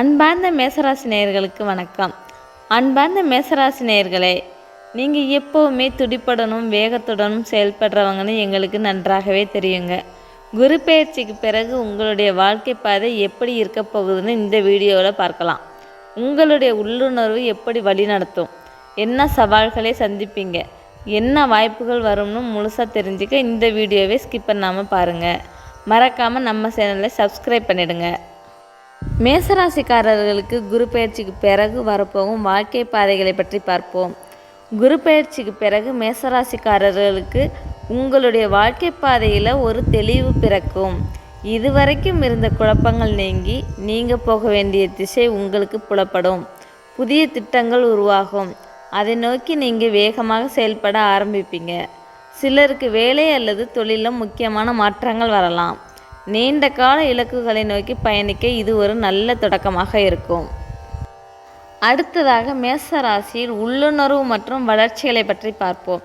அன்பார்ந்த மேசராசி நேயர்களுக்கு வணக்கம். அன்பார்ந்த மேசராசி நேயர்களே நீங்கள் எப்போவுமே துடிப்படனும் வேகத்துடனும் செயல்படுறவங்கன்னு எங்களுக்கு நன்றாகவே தெரியுங்க. குரு பயிற்சிக்கு பிறகு உங்களுடைய வாழ்க்கை பாதை எப்படி இருக்க போகுதுன்னு இந்த வீடியோவில் பார்க்கலாம். உங்களுடைய உள்ளுணர்வு எப்படி வழிநடத்தும்? என்ன சவால்களை சந்திப்பீங்க? என்ன வாய்ப்புகள் வரும்னு முழுசாக தெரிஞ்சுக்க இந்த வீடியோவை ஸ்கிப் பண்ணாமல் பாருங்கள் மறக்காமல் நம்ம சேனலை சப்ஸ்கிரைப் பண்ணிவிடுங்க மேசராசிக்காரர்களுக்கு குரு பெயர்ச்சிக்கு பிறகு வரப்போகும் வாழ்க்கை பாதைகளை பற்றி பார்ப்போம். குரு பெயர்ச்சிக்கு பிறகு மேசராசிக்காரர்களுக்கு உங்களுடைய வாழ்க்கை பாதையில் ஒரு தெளிவு பிறக்கும். இதுவரைக்கும் இருந்த குழப்பங்கள் நீங்கி நீங்கள் போக வேண்டிய திசை உங்களுக்கு புலப்படும். புதிய திட்டங்கள் உருவாகும். அதை நோக்கி நீங்கள் வேகமாக செயல்பட ஆரம்பிப்பீங்க. சிலருக்கு வேலை அல்லது தொழிலில் முக்கியமான மாற்றங்கள் வரலாம். நீண்ட கால இலக்குகளை நோக்கி பயணிக்க இது ஒரு நல்ல தொடக்கமாக இருக்கும். அடுத்ததாக மேச ராசியில் உள்ளுணர்வு மற்றும் வளர்ச்சிகளை பற்றி பார்ப்போம்.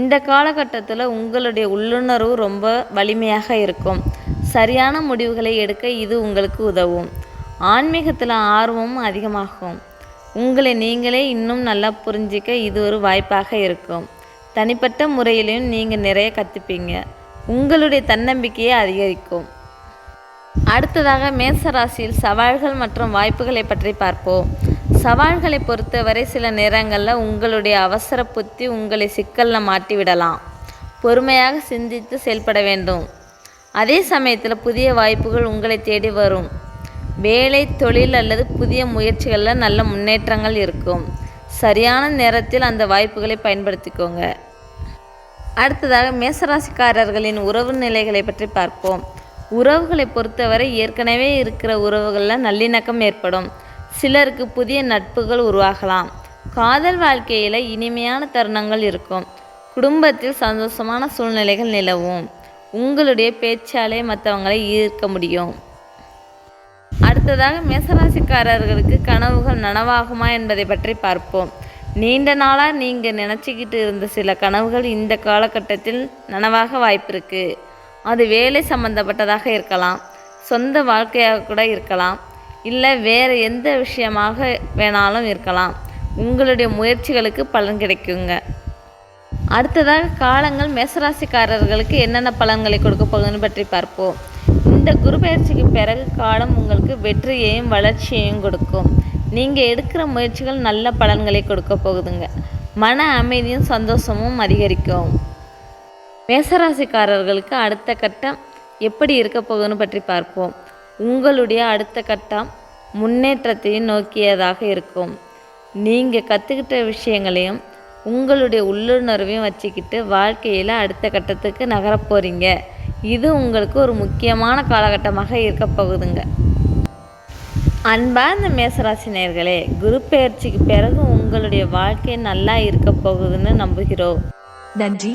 இந்த காலகட்டத்தில் உங்களுடைய உள்ளுணர்வு ரொம்ப வலிமையாக இருக்கும். சரியான முடிவுகளை எடுக்க இது உங்களுக்கு உதவும். ஆன்மீகத்தில் ஆர்வமும் அதிகமாகும். உங்களை நீங்களே இன்னும் நல்லா புரிஞ்சிக்க இது ஒரு வாய்ப்பாக இருக்கும். தனிப்பட்ட முறையிலையும் நீங்கள் நிறைய கற்றுப்பீங்க உங்களுடைய தன்னம்பிக்கையை அதிகரிக்கும். அடுத்ததாக மேச ராசியில் சவால்கள் மற்றும் வாய்ப்புகளை பற்றி பார்ப்போம். சவால்களை பொறுத்தவரை சில நேரங்களில் உங்களுடைய அவசர புத்தி உங்களை சிக்கலில் மாட்டிவிடலாம். பொறுமையாக சிந்தித்து செயல்பட வேண்டும். அதே சமயத்தில் புதிய வாய்ப்புகள் உங்களை தேடி வரும். வேலை தொழில் அல்லது புதிய முயற்சிகளில் நல்ல முன்னேற்றங்கள் இருக்கும். சரியான நேரத்தில் அந்த வாய்ப்புகளை பயன்படுத்திக்கோங்க. அடுத்ததாக மேசராசிக்காரர்களின் உறவு நிலைகளை பற்றி பார்ப்போம். உறவுகளை பொறுத்தவரை ஏற்கனவே இருக்கிற உறவுகளில் நல்லிணக்கம் ஏற்படும். சிலருக்கு புதிய நட்புகள் உருவாகலாம். காதல் வாழ்க்கையில் இனிமையான தருணங்கள் இருக்கும். குடும்பத்தில் சந்தோஷமான சூழ்நிலைகள் நிலவும். உங்களுடைய பேச்சாலே மற்றவங்களை ஈர்க்க முடியும். அடுத்ததாக மேசராசிக்காரர்களுக்கு கனவுகள் நனவாகுமா என்பதை பற்றி பார்ப்போம். நீண்ட நாளாக நீங்கள் நினச்சிக்கிட்டு இருந்த சில கனவுகள் இந்த காலகட்டத்தில் நனவாக வாய்ப்பிருக்கு அது வேலை சம்பந்தப்பட்டதாக இருக்கலாம். சொந்த வாழ்க்கையாக கூட இருக்கலாம். இல்லை வேறு எந்த விஷயமாக வேணாலும் இருக்கலாம். உங்களுடைய முயற்சிகளுக்கு பலன் கிடைக்குங்க. அடுத்ததாக காலங்கள் மேசராசிக்காரர்களுக்கு என்னென்ன பலன்களை கொடுக்க போகுதுன்னு பற்றி பார்ப்போம். இந்த குரு பயிற்சிக்கு பிறகு காலம் உங்களுக்கு வெற்றியையும் வளர்ச்சியையும் கொடுக்கும். நீங்கள் எடுக்கிற முயற்சிகள் நல்ல பலன்களை கொடுக்க போகுதுங்க. மன அமைதியும் சந்தோஷமும் அதிகரிக்கும். மேசராசிக்காரர்களுக்கு அடுத்த கட்டம் எப்படி இருக்க போகுதுன்னு பற்றி பார்ப்போம். உங்களுடைய அடுத்த கட்டம் முன்னேற்றத்தையும் நோக்கியதாக இருக்கும். நீங்கள் கற்றுக்கிட்ட விஷயங்களையும் உங்களுடைய உள்ளுணர்வையும் வச்சுக்கிட்டு வாழ்க்கையில் அடுத்த கட்டத்துக்கு நகரப்போகிறீங்க இது உங்களுக்கு ஒரு முக்கியமான காலகட்டமாக இருக்க போகுதுங்க. அன்பார்ந்த மேசராசி குரு பயிற்சிக்கு பிறகு உங்களுடைய வாழ்க்கை நல்லா இருக்க போகுதுன்னு நம்புகிறோம். நன்றி.